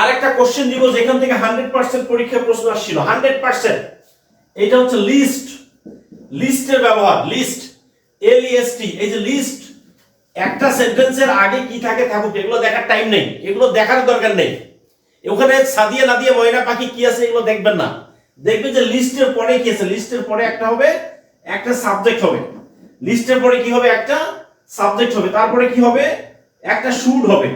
আর একটা কোশ্চেন দিব যেখান থেকে হান্ড্রেড পার্সেন্ট পরীক্ষায় প্রশ্ন আসছিল। হান্ড্রেড পার্সেন্ট এটা হচ্ছে লিস্ট লিস্টের ব্যবহার লিস্ট এল টি এই যে লিস্ট একটা সেন্টেন্সের আগে কি থাকে থাকুক, এগুলো দেখার টাইম নেই, এগুলো দেখার দরকার নেই। ওখানে সাদিয়া না দিয়ে ময়না পাখি কি আছে এগুলো দেখবেন না। দেখবেন যে লিস্টের পরে কি আছে? লিস্টের পরে একটা হবে, একটা সাবজেক্ট হবে। লিস্টের পরে কি হবে? একটা সাবজেক্ট হবে। তারপরে কি হবে? একটা শুড হবে।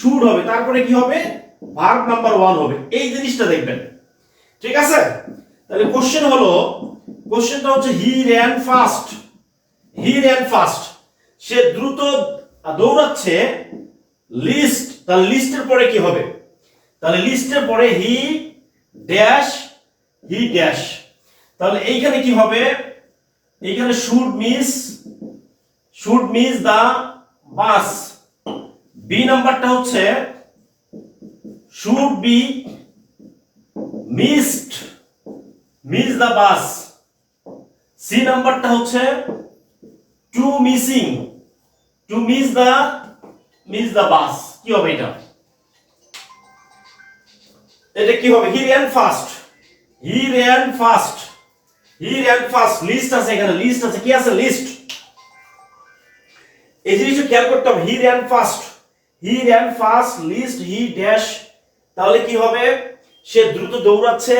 শুড হবে। তারপরে কি হবে? ভার্ব নাম্বার ওয়ান হবে। এই জিনিসটা দেখবেন। ঠিক আছে? তাহলে কোশ্চেন হলো কোশ্চেনটা হচ্ছে he ran fast he ran fast সে দ্রুত দৌড়াচ্ছে লিস্ট তাহলে লিস্টের পরে কি হবে? তাহলে লিস্টের পরে হি ড্যাশ হি ড্যাশ তাহলে এইখানে কি হবে? এইখানে should miss should miss the bus B নাম্বারটা হচ্ছে should be missed miss the bus C নাম্বারটা হচ্ছে to missing to miss the miss the bus কি হবে এটা? এটা কি হবে? He ran fast he ran fast he ran fast list আছে এখানে লিস্ট আছে। কি আছে? লিস্ট এই জিনিসটা খেয়াল করতে হবে। He ran fast he ran fast list he dash তাহলে কি হবে? সে দ্রুত দৌড়াচ্ছে।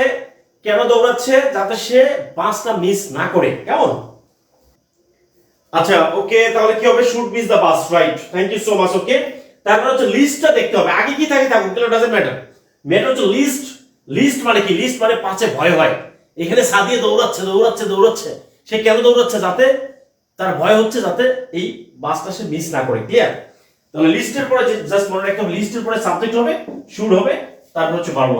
কেন দৌড়াচ্ছে? যাতে সে বাসটা মিস না করে। কেমন? আচ্ছা ওকে তাহলে কি হবে? Should miss the bus right thank you so much okay তারপরে হচ্ছে লিস্টটা দেখতে হবে। আগে কি থাকে থাকুক এগুলো ডাজন্ট ম্যাটার ম্যাটার হচ্ছে লিস্ট লিস্ট মানে কি? লিস্ট মানে পাঁচে ভয় হয়। এখানে সাদিয়ে দৌড়াচ্ছে দৌড়াচ্ছে দৌড়াচ্ছে। সে কেন দৌড়াচ্ছে? যাতে তার ভয় হচ্ছে, যাতে এই বাসটা সে মিস না করে। ক্লিয়ার তাহলে লিস্টের পরে জাস্ট মনে রাখতে হবে লিস্টের পরে সাবজেক্ট হবে শুড হবে। তারপর হচ্ছে ভার্ব